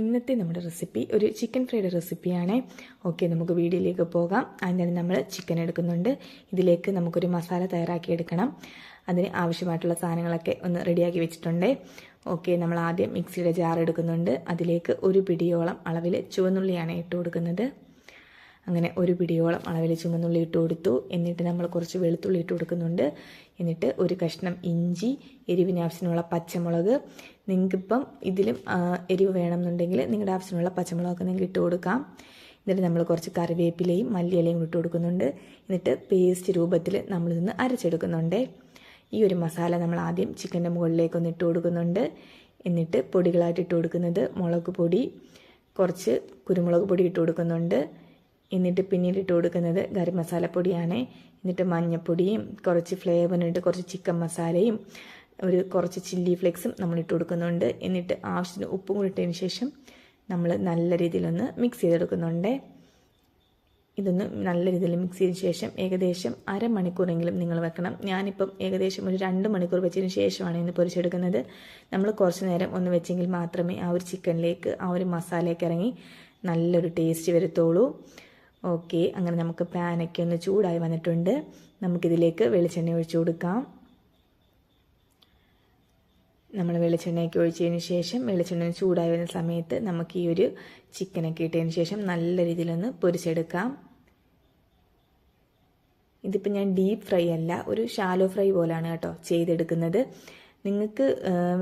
ഇന്നത്തെ നമ്മുടെ റെസിപ്പി ഒരു ചിക്കൻ ഫ്രൈഡ് റെസിപ്പിയാണ് ഓക്കെ നമുക്ക് വീഡിയോയിലേക്ക് പോകാം. അതിനാണ് നമ്മൾ ചിക്കൻ എടുക്കുന്നുണ്ട്. ഇതിലേക്ക് നമുക്കൊരു മസാല തയ്യാറാക്കി എടുക്കണം അതിന് ആവശ്യമായിട്ടുള്ള സാധനങ്ങളൊക്കെ ഒന്ന് റെഡിയാക്കി വെച്ചിട്ടുണ്ട്. ഓക്കെ നമ്മൾ ആദ്യം മിക്സിയുടെ ജാർ എടുക്കുന്നുണ്ട്. അതിലേക്ക് ഒരു പിടിയോളം അളവിൽ ചുവന്നുള്ളിയാണ് ഇട്ട് കൊടുക്കുന്നത് അങ്ങനെ ഒരു പിടിയോളം അളവിൽ ചുമന്നുള്ളി ഇട്ട് കൊടുത്തു. എന്നിട്ട് നമ്മൾ കുറച്ച് വെളുത്തുള്ളി ഇട്ട് കൊടുക്കുന്നുണ്ട്. എന്നിട്ട് ഒരു കഷ്ണം ഇഞ്ചി എരിവിന് ആവശ്യമുള്ള പച്ചമുളക്. നിങ്ങൾക്കിപ്പം ഇതിലും എരിവ് വേണമെന്നുണ്ടെങ്കിൽ നിങ്ങളുടെ ആവശ്യത്തിനുള്ള പച്ചമുളകൊക്കെ നിങ്ങൾക്ക് ഇട്ട് കൊടുക്കാം. എന്നിട്ട് നമ്മൾ കുറച്ച് കറിവേപ്പിലയും മല്ലിയിലയും ഇട്ട് കൊടുക്കുന്നുണ്ട്. എന്നിട്ട് പേസ്റ്റ് രൂപത്തിൽ നമ്മളിതൊന്ന് അരച്ചെടുക്കുന്നുണ്ട്. ഈ ഒരു മസാല നമ്മൾ ആദ്യം ചിക്കന്റെ മുകളിലേക്ക് ഒന്ന് ഇട്ട് കൊടുക്കുന്നുണ്ട്. എന്നിട്ട് പൊടികളായിട്ട് ഇട്ട് കൊടുക്കുന്നത് മുളക് പൊടി കുറച്ച് കുരുമുളക് പൊടി ഇട്ട് കൊടുക്കുന്നുണ്ട്. എന്നിട്ട് പിന്നീട് ഇട്ട് കൊടുക്കുന്നത് ഗരം മസാലപ്പൊടിയാണ് എന്നിട്ട് മഞ്ഞപ്പൊടിയും കുറച്ച് ഫ്ലേവറിനിട്ട് കുറച്ച് ചിക്കൻ മസാലയും ഒരു കുറച്ച് ചില്ലി ഫ്ലേക്സും നമ്മൾ ഇട്ട് കൊടുക്കുന്നുണ്ട്. എന്നിട്ട് ആവശ്യത്തിന് ഉപ്പും കൂടി ഇട്ടതിന് ശേഷം നമ്മൾ നല്ല രീതിയിലൊന്ന് മിക്സ് ചെയ്തെടുക്കുന്നുണ്ട്. ഇതൊന്ന് നല്ല രീതിയിൽ മിക്സ് ചെയ്തതിന് ശേഷം ഏകദേശം അരമണിക്കൂറെങ്കിലും നിങ്ങൾ വെക്കണം. ഞാനിപ്പം ഏകദേശം ഒരു രണ്ട് മണിക്കൂർ വെച്ചതിന് ശേഷമാണ് ഇന്ന് പൊരിച്ചെടുക്കുന്നത്. നമ്മൾ കുറച്ച് നേരം ഒന്ന് വെച്ചെങ്കിൽ മാത്രമേ ആ ഒരു ചിക്കനിലേക്ക് ആ ഒരു മസാലയൊക്കെ ഇറങ്ങി നല്ലൊരു ടേസ്റ്റ് വരത്തുള്ളൂ. ഓക്കെ അങ്ങനെ നമുക്ക് പാനൊക്കെ ഒന്ന് ചൂടായി വന്നിട്ടുണ്ട്. നമുക്കിതിലേക്ക് വെളിച്ചെണ്ണ ഒഴിച്ചു കൊടുക്കാം. നമ്മൾ വെളിച്ചെണ്ണയൊക്കെ ഒഴിച്ചതിന് ശേഷം വെളിച്ചെണ്ണ ചൂടായി വരുന്ന സമയത്ത് നമുക്ക് ഈ ഒരു ചിക്കനൊക്കെ ഇട്ടതിന് ശേഷം നല്ല രീതിയിലൊന്ന് പൊരിച്ചെടുക്കാം. ഇതിപ്പോൾ ഞാൻ ഡീപ്പ് ഫ്രൈ അല്ല ഒരു ഷാലോ ഫ്രൈ പോലാണ് കേട്ടോ ചെയ്തെടുക്കുന്നത്. നിങ്ങൾക്ക്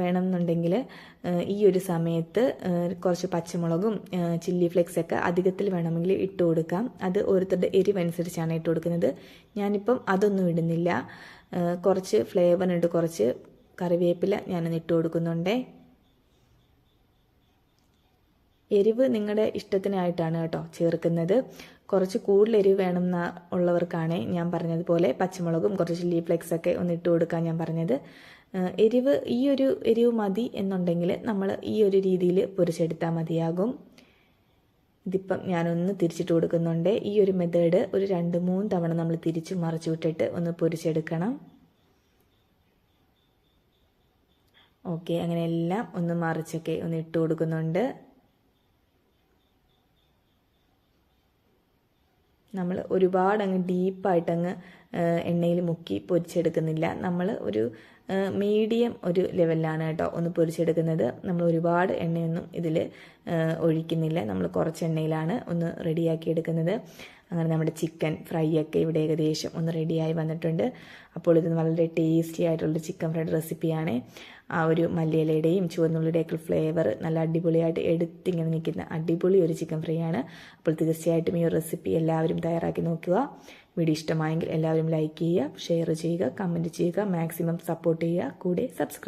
വേണമെന്നുണ്ടെങ്കിൽ ഈ ഒരു സമയത്ത് കുറച്ച് പച്ചമുളകും ചില്ലി ഫ്ലെക്സ് ഒക്കെ അധികത്തിൽ വേണമെങ്കിൽ ഇട്ട് കൊടുക്കാം. അത് ഓരോരുത്തരുടെ എരിവനുസരിച്ചാണ് ഇട്ട് കൊടുക്കുന്നത്. ഞാനിപ്പം അതൊന്നും ഇടുന്നില്ല. കുറച്ച് ഫ്ലേവറിനുണ്ട് കുറച്ച് കറിവേപ്പില ഞാനൊന്ന് ഇട്ട് കൊടുക്കുന്നുണ്ടേ. എരിവ് നിങ്ങളുടെ ഇഷ്ടത്തിനായിട്ടാണ് കേട്ടോ ചേർക്കുന്നത്. കുറച്ച് കൂടുതൽ എരിവ് വേണം ഉള്ളവർക്കാണ് ഞാൻ പറഞ്ഞതുപോലെ പച്ചമുളകും കുറച്ച് ചില്ലി ഫ്ലെക്സ് ഒക്കെ ഒന്ന് ഇട്ട് കൊടുക്കാൻ ഞാൻ പറഞ്ഞത്. എരിവ് ഈ ഒരു എരിവ് മതി എന്നുണ്ടെങ്കിൽ നമ്മൾ ഈ ഒരു രീതിയിൽ പൊരിച്ചെടുത്താൽ മതിയാകും. ഇതിപ്പം ഞാനൊന്ന് തിരിച്ചിട്ട് കൊടുക്കുന്നുണ്ട്. ഈ ഒരു മെത്തേഡ് ഒരു രണ്ട് മൂന്ന് തവണ നമ്മൾ തിരിച്ച് മറിച്ചു വിട്ടിട്ട് ഒന്ന് പൊരിച്ചെടുക്കണം. ഓക്കെ അങ്ങനെ എല്ലാം ഒന്ന് മറിച്ചൊക്കെ ഒന്ന് ഇട്ട് കൊടുക്കുന്നുണ്ട്. നമ്മൾ ഒരുപാട് അങ്ങ് ഡീപ്പായിട്ട് അങ്ങ് എണ്ണയിൽ മുക്കി പൊരിച്ചെടുക്കുന്നില്ല. നമ്മൾ ഒരു മീഡിയം ഒരു ലെവലിലാണ് കേട്ടോ ഒന്ന് പൊരിച്ചെടുക്കുന്നത്. നമ്മൾ ഒരുപാട് എണ്ണയൊന്നും ഇതിൽ ഒഴിക്കുന്നില്ല. നമ്മൾ കുറച്ച് എണ്ണയിലാണ് ഒന്ന് റെഡിയാക്കി എടുക്കുന്നത്. അങ്ങനെ നമ്മുടെ ചിക്കൻ ഫ്രൈ ഒക്കെ ഇവിടെ ഏകദേശം ഒന്ന് റെഡിയായി വന്നിട്ടുണ്ട്. അപ്പോൾ ഇത് വളരെ ടേസ്റ്റി ആയിട്ടുള്ള ചിക്കൻ ഫ്രൈഡ് റെസിപ്പിയാണ്. ആ ഒരു മല്ലിയിലയുടെയും ചുവന്നുള്ളിയുടെയൊക്കെ ഫ്ലേവർ നല്ല അടിപൊളിയായിട്ട് എടുത്തിങ്ങനെ നിൽക്കുന്ന അടിപൊളി ഒരു ചിക്കൻ ഫ്രൈ ആണ് അപ്പോൾ തീർച്ചയായിട്ടും ഈ ഒരു റെസിപ്പി എല്ലാവരും തയ്യാറാക്കി നോക്കുക. വീഡിയോ ഇഷ്ടമായെങ്കിൽ എല്ലാവരും ലൈക്ക് ചെയ്യുക ഷെയർ ചെയ്യുക കമന്റ് ചെയ്യുക മാക്സിമം സപ്പോർട്ട് ചെയ്യുക കൂടെ സബ്സ്ക്രൈബ്